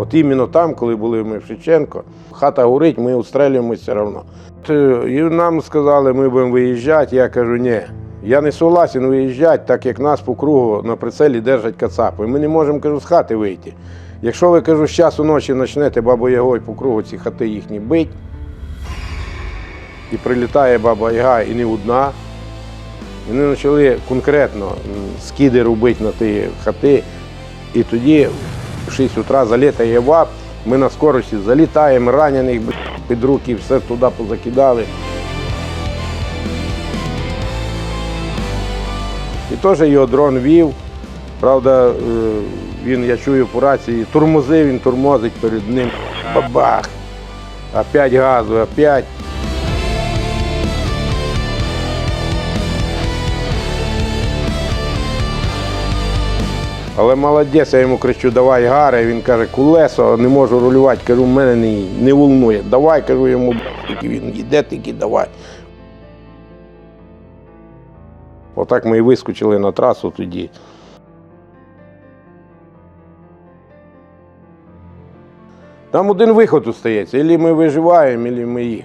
От іменно там, коли були ми в Шевченко, хата горить, ми устрелюємося все одно. Е, І нам сказали, ми будемо виїжджати. Я кажу, ні. Я не согласен виїжджати, так як нас по кругу на прицелі держать кацапи. Ми не можемо, кажу, з хати вийти. Якщо ви кажу, з часу ночі почнете бабу Ягой по кругу ці хати їхні бить, і прилітає баба Яга і не одна. Вони почали конкретно скиди робити на ті хати. І тоді в 6 утра залітає ВАП, ми на скорості залітаємо, ранених під руки, все туди позакидали. І теж його дрон вів. Правда, е, він, я чую по рації, тормозив, він тормозить перед ним. Бабах! Опять газу, опять. Але молодець, я йому кричу, давай гаре. Він каже, кулесо, не можу рулювати. Кажу, мене не, не волнує. Давай, кажу йому, тільки він йде, тільки давай. Отак ми і вискочили на трасу тоді. Там один виход остається. Ілі ми виживаємо, ілі ми їх.